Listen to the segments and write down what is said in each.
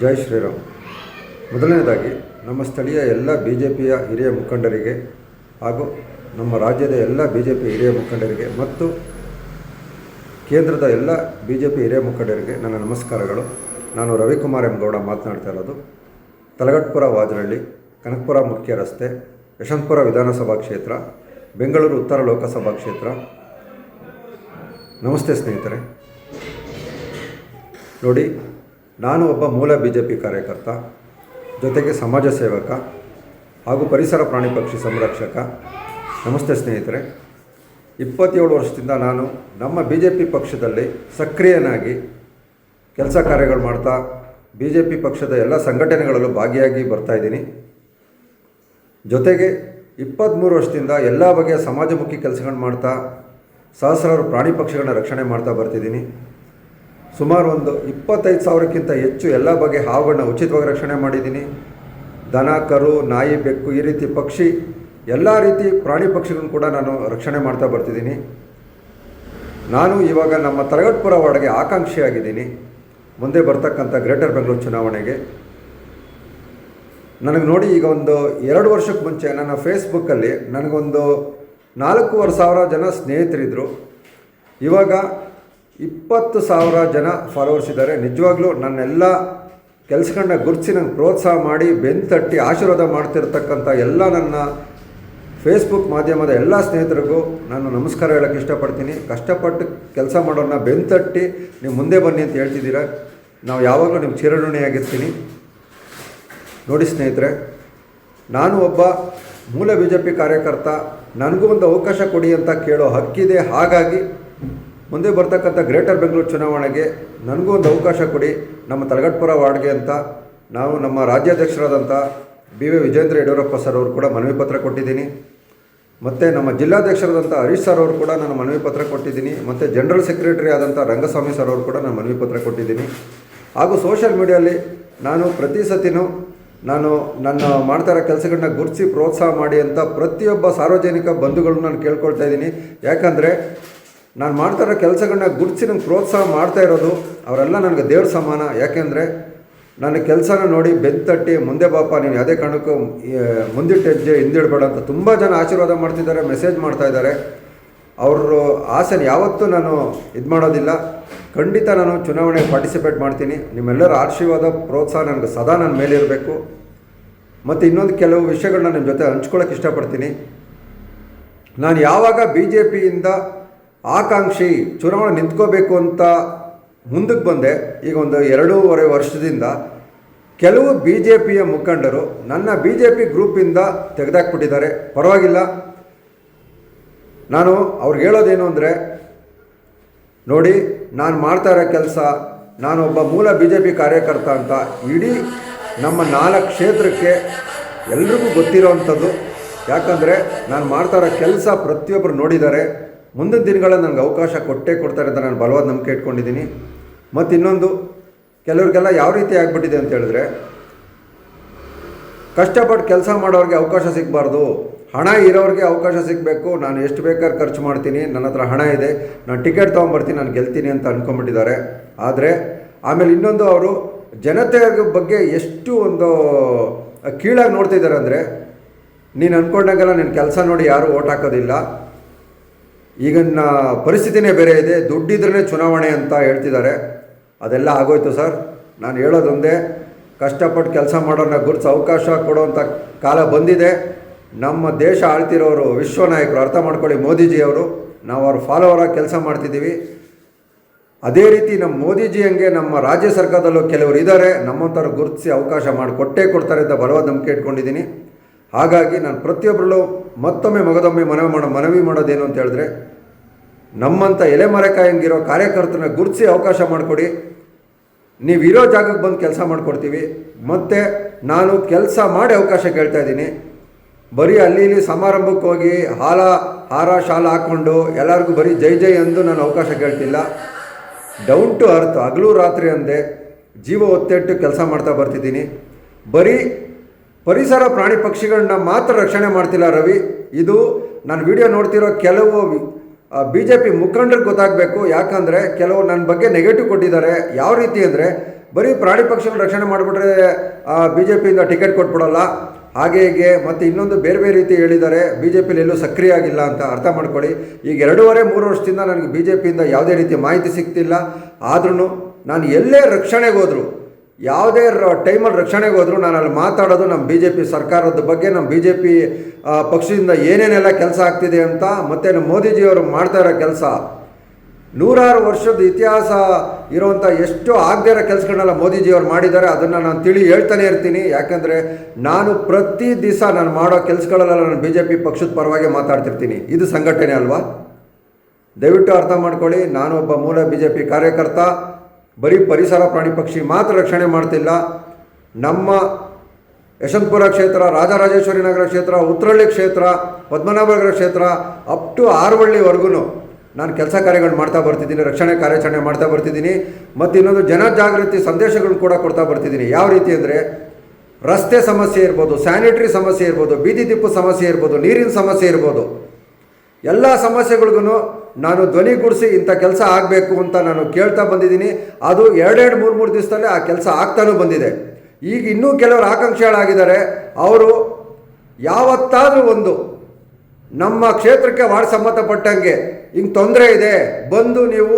ಜೈ ಶ್ರೀರಾಮ್. ಮೊದಲನೇದಾಗಿ, ನಮ್ಮ ಸ್ಥಳೀಯ ಎಲ್ಲ ಬಿ ಜೆ ಪಿಯ ಹಿರಿಯ ಮುಖಂಡರಿಗೆ ಹಾಗೂ ನಮ್ಮ ರಾಜ್ಯದ ಎಲ್ಲ ಬಿ ಜೆ ಪಿ ಹಿರಿಯ ಮುಖಂಡರಿಗೆ ಮತ್ತು ಕೇಂದ್ರದ ಎಲ್ಲ ಬಿ ಜೆ ಪಿ ಹಿರಿಯ ಮುಖಂಡರಿಗೆ ನನ್ನ ನಮಸ್ಕಾರಗಳು. ನಾನು ರವಿಕುಮಾರ್ ಎಂ ಗೌಡ ಮಾತನಾಡ್ತಾ ಇರೋದು. ತಲಗಟ್ಪುರ ವಾಜನಹಳ್ಳಿ, ಕನಕಪುರ ಮುಖ್ಯ ರಸ್ತೆ, ಯಶವಂತಪುರ ವಿಧಾನಸಭಾ ಕ್ಷೇತ್ರ, ಬೆಂಗಳೂರು ಉತ್ತರ ಲೋಕಸಭಾ ಕ್ಷೇತ್ರ. ನಮಸ್ತೆ ಸ್ನೇಹಿತರೆ. ನೋಡಿ ನಾನು ಒಬ್ಬ ಮೂಲ ಬಿ ಜೆ ಪಿ ಕಾರ್ಯಕರ್ತ, ಜೊತೆಗೆ ಸಮಾಜ ಸೇವಕ ಹಾಗೂ ಪರಿಸರ ಪ್ರಾಣಿ ಪಕ್ಷಿ ಸಂರಕ್ಷಕ. ನಮಸ್ತೆ ಸ್ನೇಹಿತರೆ. ಇಪ್ಪತ್ತೇಳು ವರ್ಷದಿಂದ ನಾನು ನಮ್ಮ ಬಿ ಜೆ ಪಿ ಪಕ್ಷದಲ್ಲಿ ಸಕ್ರಿಯನಾಗಿ ಕೆಲಸ ಕಾರ್ಯಗಳು ಮಾಡ್ತಾ ಬಿ ಜೆ ಪಿ ಪಕ್ಷದ ಎಲ್ಲ ಸಂಘಟನೆಗಳಲ್ಲೂ ಭಾಗಿಯಾಗಿ ಬರ್ತಾಯಿದ್ದೀನಿ ಜೊತೆಗೆ ಇಪ್ಪತ್ತ್ಮೂರು ವರ್ಷದಿಂದ ಎಲ್ಲ ಬಗೆಯ ಸಮಾಜಮುಖಿ ಕೆಲಸಗಳು ಮಾಡ್ತಾ ಸಹಸ್ರಾರು ಪ್ರಾಣಿ ಪಕ್ಷಿಗಳನ್ನ ರಕ್ಷಣೆ ಮಾಡ್ತಾ ಬರ್ತಿದ್ದೀನಿ. ಸುಮಾರು ಒಂದು ಇಪ್ಪತ್ತೈದು ಸಾವಿರಕ್ಕಿಂತ ಹೆಚ್ಚು ಎಲ್ಲ ಬಗೆಯ ಹಾವುಗಳನ್ನ ಉಚಿತವಾಗಿ ರಕ್ಷಣೆ ಮಾಡಿದ್ದೀನಿ. ದನ, ಕರು, ನಾಯಿ, ಬೆಕ್ಕು ಈ ರೀತಿ ಪಕ್ಷಿ, ಎಲ್ಲ ರೀತಿ ಪ್ರಾಣಿ ಪಕ್ಷಿಗಳನ್ನು ಕೂಡ ನಾನು ರಕ್ಷಣೆ ಮಾಡ್ತಾ ಬರ್ತಿದ್ದೀನಿ. ನಾನು ಇವಾಗ ನಮ್ಮ ತರಗಟ್ಪುರ ವಾರ್ಡ್ಗೆ ಆಕಾಂಕ್ಷಿಯಾಗಿದ್ದೀನಿ. ಮುಂದೆ ಬರ್ತಕ್ಕಂಥ ಗ್ರೇಟರ್ ಬೆಂಗಳೂರು ಚುನಾವಣೆಗೆ. ನನಗೆ ನೋಡಿ ಈಗ ಒಂದು ಎರಡು ವರ್ಷಕ್ಕೆ ಮುಂಚೆ ನನ್ನ ಫೇಸ್ಬುಕ್ಕಲ್ಲಿ ನನಗೊಂದು ನಾಲ್ಕೂವರೆ ಸಾವಿರ ಜನ ಸ್ನೇಹಿತರಿದ್ದರು ಇವಾಗ ಇಪ್ಪತ್ತು ಸಾವಿರ ಜನ ಫಾಲೋವರ್ಸ್ ಇದ್ದಾರೆ. ನಿಜವಾಗ್ಲೂ ನನ್ನೆಲ್ಲ ಕೆಲಸಗಳನ್ನ ಗುರುತಿಸಿ ನಂಗೆ ಪ್ರೋತ್ಸಾಹ ಮಾಡಿ ಬೆನ್ನು ತಟ್ಟಿ ಆಶೀರ್ವಾದ ಮಾಡ್ತಿರ್ತಕ್ಕಂಥ ಎಲ್ಲ ನನ್ನ ಫೇಸ್ಬುಕ್ ಮಾಧ್ಯಮದ ಎಲ್ಲ ಸ್ನೇಹಿತರಿಗೂ ನಾನು ನಮಸ್ಕಾರ ಹೇಳೋಕ್ಕೆ ಇಷ್ಟಪಡ್ತೀನಿ. ಕಷ್ಟಪಟ್ಟು ಕೆಲಸ ಮಾಡೋಣ ಬೆನ್ನು ತಟ್ಟಿ ನೀವು ಮುಂದೆ ಬನ್ನಿ ಅಂತ ಹೇಳ್ತಿದ್ದೀರ. ನಾವು ಯಾವಾಗಲೂ ನಿಮ್ಮ ಚಿರಋಣಿಯಾಗಿರ್ತೀನಿ. ನೋಡಿ ಸ್ನೇಹಿತರೆ, ನಾನು ಒಬ್ಬ ಮೂಲ ಬಿ ಜೆ ಪಿ ಕಾರ್ಯಕರ್ತ. ನನಗೂ ಒಂದು ಅವಕಾಶ ಕೊಡಿ ಅಂತ ಕೇಳೋ ಹಕ್ಕಿದೆ. ಹಾಗಾಗಿ ಮುಂದೆ ಬರ್ತಕ್ಕಂಥ ಗ್ರೇಟರ್ ಬೆಂಗಳೂರು ಚುನಾವಣೆಗೆ ನನಗೂ ಒಂದು ಅವಕಾಶ ಕೊಡಿ. ನಮ್ಮ ತಲಗಟ್ಪುರ ವಾರ್ಡ್ಗೆ ಅಂತ, ನಾವು ನಮ್ಮ ರಾಜ್ಯಾಧ್ಯಕ್ಷರಾದಂಥ B V Vijayendra Yediyurappa sir ಅವರು ಕೂಡ ಮನವಿ ಪತ್ರ ಕೊಟ್ಟಿದ್ದೀನಿ. ಮತ್ತು ನಮ್ಮ ಜಿಲ್ಲಾಧ್ಯಕ್ಷರಾದಂಥ ಹರೀಶ್ ಸರ್ ಅವರು ಕೂಡ ನಾನು ಮನವಿ ಪತ್ರ ಕೊಟ್ಟಿದ್ದೀನಿ. ಮತ್ತು ಜನರಲ್ ಸೆಕ್ರೆಟರಿ ಆದಂಥ ರಂಗಸ್ವಾಮಿ ಸರ್ ಅವರು ಕೂಡ ನಾನು ಮನವಿ ಪತ್ರ ಕೊಟ್ಟಿದ್ದೀನಿ. ಹಾಗೂ ಸೋಷಿಯಲ್ ಮೀಡಿಯಲ್ಲಿ ನಾನು ಪ್ರತಿ ಸತಿನೂ ನಾನು ನನ್ನ ಮಾಡ್ತಾ ಇರೋ ಕೆಲಸಗಳನ್ನ ಗುರುತಿಸಿ ಪ್ರೋತ್ಸಾಹ ಮಾಡಿ ಅಂತ ಪ್ರತಿಯೊಬ್ಬ ಸಾರ್ವಜನಿಕ ಬಂಧುಗಳನ್ನ ನಾನು ಕೇಳ್ಕೊಳ್ತಾ ಇದ್ದೀನಿ. ಯಾಕಂದರೆ ನಾನು ಮಾಡ್ತಾ ಇರೋ ಕೆಲಸಗಳನ್ನ ಗುರುತಿಸಿ ನಂಗೆ ಪ್ರೋತ್ಸಾಹ ಮಾಡ್ತಾ ಇರೋದು, ಅವರೆಲ್ಲ ನನಗೆ ದೇವ್ರ ಸಮಾನ. ಯಾಕೆಂದರೆ ನನ್ನ ಕೆಲಸನ ನೋಡಿ ಬೆತ್ತಟ್ಟಿ ಮುಂದೆ ಬಾಪ, ನೀನು ಯಾವುದೇ ಕಾರಣಕ್ಕೂ ಮುಂದಿಟ್ಟ ಹೆಜ್ಜೆ ಹಿಂದಿಡಬೇಡ ಅಂತ ತುಂಬ ಜನ ಆಶೀರ್ವಾದ ಮಾಡ್ತಿದ್ದಾರೆ, ಮೆಸೇಜ್ ಮಾಡ್ತಾ ಇದ್ದಾರೆ. ಅವರು ಆಸೆನ ಯಾವತ್ತೂ ನಾನು ಇದು ಮಾಡೋದಿಲ್ಲ. ಖಂಡಿತ ನಾನು ಚುನಾವಣೆಗೆ ಪಾರ್ಟಿಸಿಪೇಟ್ ಮಾಡ್ತೀನಿ. ನಿಮ್ಮೆಲ್ಲರ ಆಶೀರ್ವಾದ, ಪ್ರೋತ್ಸಾಹ ನನಗೆ ಸದಾ ನನ್ನ ಮೇಲಿರಬೇಕು ಮತ್ತು ಇನ್ನೊಂದು ಕೆಲವು ವಿಷಯಗಳನ್ನ ನಿಮ್ಮ ಜೊತೆ ಹಂಚ್ಕೊಳ್ಳೋಕೆ ಇಷ್ಟಪಡ್ತೀನಿ. ನಾನು ಯಾವಾಗ ಬಿ ಜೆ ಪಿಯಿಂದ ಆಕಾಂಕ್ಷಿ ಚುನಾವಣೆ ನಿಂತ್ಕೋಬೇಕು ಅಂತ ಮುಂದಕ್ಕೆ ಬಂದೆ. ಈಗ ಒಂದು ಎರಡೂವರೆ ವರ್ಷದಿಂದ ಕೆಲವು ಬಿ ಜೆ ಪಿಯ ಮುಖಂಡರು ನನ್ನ ಬಿ ಜೆ ಪಿ ಗ್ರೂಪಿಂದ ತೆಗೆದಾಕ್ಬಿಟ್ಟಿದ್ದಾರೆ. ಪರವಾಗಿಲ್ಲ. ನಾನು ಅವ್ರಿಗೆ ಹೇಳೋದೇನು ಅಂದರೆ, ನೋಡಿ, ನಾನು ಮಾಡ್ತಾ ಇರೋ ಕೆಲಸ ನಾನೊಬ್ಬ ಮೂಲ ಬಿ ಜೆ ಪಿ ಕಾರ್ಯಕರ್ತ ಅಂತ ಇಡೀ ನಮ್ಮ ನಾಲ್ಕು ಕ್ಷೇತ್ರಕ್ಕೆ ಎಲ್ರಿಗೂ ಗೊತ್ತಿರೋವಂಥದ್ದು ಯಾಕಂದರೆ ನಾನು ಮಾಡ್ತಾ ಇರೋ ಕೆಲಸ ಪ್ರತಿಯೊಬ್ಬರು ನೋಡಿದ್ದಾರೆ. ಮುಂದಿನ ದಿನಗಳ ನನಗೆ ಅವಕಾಶ ಕೊಟ್ಟೇ ಕೊಡ್ತಾರೆ ಅಂತ ನಾನು ಬಲವಾದ ನಂಬಿಕೆ ಇಟ್ಕೊಂಡಿದ್ದೀನಿ. ಮತ್ತು ಇನ್ನೊಂದು, ಕೆಲವ್ರಿಗೆಲ್ಲ ಯಾವ ರೀತಿ ಆಗಿಬಿಟ್ಟಿದೆ ಅಂತ ಹೇಳಿದ್ರೆ, ಕಷ್ಟಪಟ್ಟು ಕೆಲಸ ಮಾಡೋರಿಗೆ ಅವಕಾಶ ಸಿಗಬಾರ್ದು. ಹಣ ಇರೋರಿಗೆ ಅವಕಾಶ ಸಿಗಬೇಕು. ನಾನು ಎಷ್ಟು ಬೇಕಾದ್ರೆ ಖರ್ಚು ಮಾಡ್ತೀನಿ. ನನ್ನ ಹತ್ರ ಹಣ ಇದೆ. ನಾನು ಟಿಕೆಟ್ ತೊಗೊಂಬರ್ತೀನಿ ನಾನು ಗೆಲ್ತೀನಿ ಅಂತ ಅಂದ್ಕೊಂಬಿಟ್ಟಿದ್ದಾರೆ ಆದರೆ, ಆಮೇಲೆ ಇನ್ನೊಂದು ಅವರು ಜನತೆ ಬಗ್ಗೆ ಎಷ್ಟು ಒಂದು ಕೀಳಾಗಿ ನೋಡ್ತಿದ್ದಾರೆ ಅಂದರೆ, ನೀನು ಅಂದ್ಕೊಂಡಾಗೆಲ್ಲ ನಿನ್ನ ಕೆಲಸ ನೋಡಿ ಯಾರೂ ಓಟ್ ಹಾಕೋದಿಲ್ಲ. ಈಗಿನ ಪರಿಸ್ಥಿತಿನೇ ಬೇರೆ ಇದೆ. ದುಡ್ಡಿದ್ರೇ ಚುನಾವಣೆ ಅಂತ ಹೇಳ್ತಿದ್ದಾರೆ. ಅದೆಲ್ಲ ಆಗೋಯ್ತು ಸರ್. ನಾನು ಹೇಳೋದೊಂದೇ, ಕಷ್ಟಪಟ್ಟು ಕೆಲಸ ಮಾಡೋರನ್ನ ಗುರುತು ಅವಕಾಶ ಕೊಡುವಂಥ ಕಾಲ ಬಂದಿದೆ. ನಮ್ಮ ದೇಶ ಆಳ್ತಿರೋರು, ವಿಶ್ವ ನಾಯಕರು, ಅರ್ಥ ಮಾಡ್ಕೊಳ್ಳಿ ಮೋದಿಜಿಯವರು, ನಾವು ಅವ್ರ ಫಾಲೋವರಾಗಿ ಕೆಲಸ ಮಾಡ್ತಿದ್ದೀವಿ. ಅದೇ ರೀತಿ ನಮ್ಮ ಮೋದಿಜಿ ಹಂಗೆ ನಮ್ಮ ರಾಜ್ಯ ಸರ್ಕಾರದಲ್ಲೂ ಕೆಲವರು ಇದ್ದಾರೆ. ನಮ್ಮಂಥವ್ರು ಗುರುತಿಸಿ ಅವಕಾಶ ಮಾಡಿ ಕೊಟ್ಟೇ ಕೊಡ್ತಾರೆ ಅಂತ ಬಲವಾದ ನಂಬಿಕೆ ಇಟ್ಕೊಂಡಿದ್ದೀನಿ. ಹಾಗಾಗಿ ನಾನು ಪ್ರತಿಯೊಬ್ಬರಲ್ಲೂ ಮತ್ತೊಮ್ಮೆ ಮಗದೊಮ್ಮೆ ಮನವಿ ಮಾಡೋ, ಮನವಿ ಮಾಡೋದೇನು ಅಂತ ಹೇಳಿದ್ರೆ ನಮ್ಮಂಥ ಎಲೆಮರೆಕಾಯಂಗಿರೋ ಕಾರ್ಯಕರ್ತನ ಗುರುತಿಸಿ ಅವಕಾಶ ಮಾಡಿಕೊಡಿ. ನೀವು ಇರೋ ಜಾಗಕ್ಕೆ ಬಂದು ಕೆಲಸ ಮಾಡಿಕೊಡ್ತೀವಿ. ಮತ್ತು ನಾನು ಕೆಲಸ ಮಾಡಿ ಅವಕಾಶ ಕೇಳ್ತಾ ಇದ್ದೀನಿ. ಬರೀ ಅಲ್ಲಿ ಇಲ್ಲಿ ಸಮಾರಂಭಕ್ಕೆ ಹೋಗಿ ಹಾಲ, ಹಾರ, ಶಾಲ ಹಾಕ್ಕೊಂಡು ಎಲ್ಲರಿಗೂ ಬರೀ ಜೈ ಜೈ ಅಂದು ನಾನು ಅವಕಾಶ ಕೇಳ್ತಿಲ್ಲ. ಡೌನ್ ಟು ಅರ್ತ್ ಹಗಲು ರಾತ್ರಿ ಅಂದೆ ಜೀವ ಒತ್ತೆಟ್ಟು ಕೆಲಸ ಮಾಡ್ತಾ ಬರ್ತಿದ್ದೀನಿ. ಬರೀ ಪರಿಸರ ಪ್ರಾಣಿ ಪಕ್ಷಿಗಳನ್ನ ಮಾತ್ರ ರಕ್ಷಣೆ ಮಾಡ್ತಿಲ್ಲ ರವಿ. ಇದು ನಾನು ವಿಡಿಯೋ ನೋಡ್ತಿರೋ ಕೆಲವು ಬಿ ಜೆ ಪಿ ಮುಖಂಡರಿಗೆ ಗೊತ್ತಾಗಬೇಕು. ಯಾಕಂದರೆ ಕೆಲವು ನನ್ನ ಬಗ್ಗೆ ನೆಗೆಟಿವ್ ಕೊಟ್ಟಿದ್ದಾರೆ. ಯಾವ ರೀತಿ ಅಂದರೆ ಬರೀ ಪ್ರಾಣಿ ಪಕ್ಷಿಗಳ ರಕ್ಷಣೆ ಮಾಡಿಬಿಟ್ರೆ ಬಿ ಜೆ ಪಿಯಿಂದ ಟಿಕೆಟ್ ಕೊಟ್ಬಿಡೋಲ್ಲ. ಹಾಗೆ ಹೀಗೆ ಮತ್ತು ಇನ್ನೊಂದು ಬೇರೆ ಬೇರೆ ರೀತಿ ಹೇಳಿದ್ದಾರೆ. ಬಿ ಜೆ ಪಿಲಿ ಎಲ್ಲೂ ಸಕ್ರಿಯ ಆಗಿಲ್ಲ ಅಂತ ಅರ್ಥ ಮಾಡ್ಕೊಳ್ಳಿ. ಈಗ ಎರಡೂವರೆ, ಮೂರು ವರ್ಷದಿಂದ ನನಗೆ ಬಿ ಜೆ ಪಿಯಿಂದ ಯಾವುದೇ ರೀತಿ ಮಾಹಿತಿ ಸಿಗ್ತಿಲ್ಲ. ಆದ್ರೂ ನಾನು ಎಲ್ಲೇ ರಕ್ಷಣೆಗೆ ಹೋದ್ರು ಯಾವುದೇ ಟೈಮಲ್ಲಿ ರಕ್ಷಣೆಗೆ ಹೋದರೂ ನಾನು ಅಲ್ಲಿ ಮಾತಾಡೋದು ನಮ್ಮ ಬಿ ಜೆ ಪಿ ಸರ್ಕಾರದ ಬಗ್ಗೆ, ನಮ್ಮ ಬಿ ಜೆ ಪಿ ಪಕ್ಷದಿಂದ ಏನೇನೆಲ್ಲ ಕೆಲಸ ಆಗ್ತಿದೆ ಅಂತ ಮತ್ತು ನಮ್ಮ ಮೋದಿಜಿಯವರು ಮಾಡ್ತಾ ಇರೋ ಕೆಲಸ. ನೂರಾರು ವರ್ಷದ ಇತಿಹಾಸ ಇರುವಂಥ ಎಷ್ಟು ಆಗದೇ ಇರೋ ಕೆಲಸಗಳನ್ನೆಲ್ಲ ಮೋದಿಜಿಯವರು ಮಾಡಿದ್ದಾರೆ. ಅದನ್ನು ನಾನು ತಿಳಿ ಹೇಳ್ತಾನೆ ಇರ್ತೀನಿ. ಯಾಕಂದರೆ ನಾನು ಪ್ರತಿ ದಿವಸ ನಾನು ಮಾಡೋ ಕೆಲಸಗಳಲ್ಲೆಲ್ಲ ನಾನು ಬಿ ಜೆ ಪಿ ಪಕ್ಷದ ಪರವಾಗಿ ಮಾತಾಡ್ತಿರ್ತೀನಿ. ಇದು ಸಂಘಟನೆ ಅಲ್ವಾ? ದಯವಿಟ್ಟು ಅರ್ಥ ಮಾಡ್ಕೊಳ್ಳಿ. ನಾನು ಒಬ್ಬ ಮೂಲ ಬಿ ಜೆ ಪಿ ಕಾರ್ಯಕರ್ತ. ಬರೀ ಪರಿಸರ ಪ್ರಾಣಿ ಪಕ್ಷಿ ಮಾತ್ರ ರಕ್ಷಣೆ ಮಾಡ್ತಿಲ್ಲ. ನಮ್ಮ ಯಶವಂತಪುರ ಕ್ಷೇತ್ರ, ರಾಜರಾಜೇಶ್ವರಿ ನಗರ ಕ್ಷೇತ್ರ ಉತ್ತರಳ್ಳಿ ಕ್ಷೇತ್ರ, ಪದ್ಮನಾಭನಗರ ಕ್ಷೇತ್ರ ಅಪ್ ಟು ಆರವಳ್ಳಿವರೆಗೂ ನಾನು ಕೆಲಸ ಕಾರ್ಯಗಳು ಮಾಡ್ತಾ ಬರ್ತಿದ್ದೀನಿ, ರಕ್ಷಣೆ ಕಾರ್ಯಾಚರಣೆ ಮಾಡ್ತಾ ಬರ್ತಿದ್ದೀನಿ, ಮತ್ತು ಇನ್ನೊಂದು ಜನಜಾಗೃತಿ ಸಂದೇಶಗಳನ್ನು ಕೂಡ ಕೊಡ್ತಾ ಬರ್ತಿದ್ದೀನಿ. ಯಾವ ರೀತಿ ಅಂದರೆ ರಸ್ತೆ ಸಮಸ್ಯೆ ಇರ್ಬೋದು ಸ್ಯಾನಿಟರಿ ಸಮಸ್ಯೆ ಇರ್ಬೋದು, ಬೀದಿ ದಿಪ್ಪು ಸಮಸ್ಯೆ ಇರ್ಬೋದು, ನೀರಿನ ಸಮಸ್ಯೆ ಇರ್ಬೋದು, ಎಲ್ಲ ಸಮಸ್ಯೆಗಳಿಗೂ ನಾನು ಧ್ವನಿ ಧ್ವನಿಗೂಡಿಸಿ ಇಂಥ ಕೆಲಸ ಆಗಬೇಕು ಅಂತ ನಾನು ಕೇಳ್ತಾ ಬಂದಿದ್ದೀನಿ. ಅದು ಎರಡೆರಡು ಮೂರು ಮೂರು ದಿವಸದಲ್ಲೇ ಆ ಕೆಲಸ ಆಗ್ತಾನೂ ಬಂದಿದೆ. ಈಗ ಇನ್ನೂ ಕೆಲವರು ಆಕಾಂಕ್ಷಿಗಳಾಗಿದ್ದಾರೆ. ಅವರು ಯಾವತ್ತಾದರೂ ಒಂದು ನಮ್ಮ ಕ್ಷೇತ್ರಕ್ಕೆ ವಾರ್ಡ್ ಸಂಬಂಧಪಟ್ಟಂಗೆ ಹಿಂಗೆ ತೊಂದರೆ ಇದೆ, ಬಂದು ನೀವು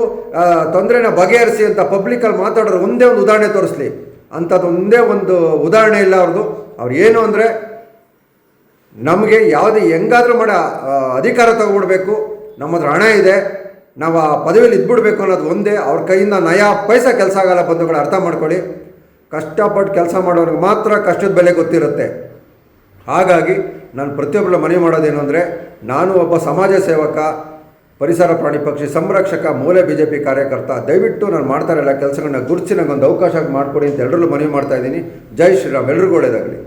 ತೊಂದರೆನ ಬಗೆಹರಿಸಿ ಅಂತ ಪಬ್ಲಿಕಲ್ಲಿ ಮಾತಾಡೋರು ಒಂದೇ ಒಂದು ಉದಾಹರಣೆ ತೋರಿಸ್ಲಿ. ಅಂಥದ್ದು ಒಂದೇ ಒಂದು ಉದಾಹರಣೆ ಇಲ್ಲ ಅವ್ರದ್ದು. ಅವ್ರು ಏನು ಅಂದರೆ ನಮಗೆ ಯಾವುದೇ ಹೆಂಗಾದರೂ ಮಾಡ ಅಧಿಕಾರ ತಗೊಬಿಡ್ಬೇಕು ನಮ್ಮ ಹತ್ರ ಹಣ ಇದೆ, ನಾವು ಆ ಪದವಿಯಲ್ಲಿ ಇದ್ಬಿಡ್ಬೇಕು ಅನ್ನೋದು ಒಂದೇ. ಅವ್ರ ಕೈಯಿಂದ ನಯಾ ಪೈಸ ಕೆಲಸ ಆಗಲ್ಲ ಬಂಧುಗಳು ಅರ್ಥ ಮಾಡ್ಕೊಳ್ಳಿ. ಕಷ್ಟಪಟ್ಟು ಕೆಲಸ ಮಾಡೋರಿಗೆ ಮಾತ್ರ ಕಷ್ಟದ ಬೆಲೆ ಗೊತ್ತಿರುತ್ತೆ. ಹಾಗಾಗಿ ನಾನು ಪ್ರತಿಯೊಬ್ಬರ ಮನವಿ ಮಾಡೋದೇನು ಅಂದರೆ, ನಾನು ಒಬ್ಬ ಸಮಾಜ ಸೇವಕ, ಪರಿಸರ ಪ್ರಾಣಿ ಪಕ್ಷಿ ಸಂರಕ್ಷಕ, ಮೂಲೆ ಬಿ ಜೆ ಪಿ ಕಾರ್ಯಕರ್ತ, ದಯವಿಟ್ಟು ನಾನು ಮಾಡ್ತಾ ಇರಲ್ಲ ಕೆಲಸಗಳನ್ನ ಗುರುತಿಸಿ ನನಗೊಂದು ಅವಕಾಶ ಮಾಡಿಕೊಡಿ ಅಂತ ಎಲ್ಲರಲ್ಲೂ ಮನವಿ ಮಾಡ್ತಾ ಇದ್ದೀನಿ. ಜೈ ಶ್ರೀರಾಮ್. ಎಲ್ರಿಗೂ ಒಳ್ಳೆಯದಾಗಲಿ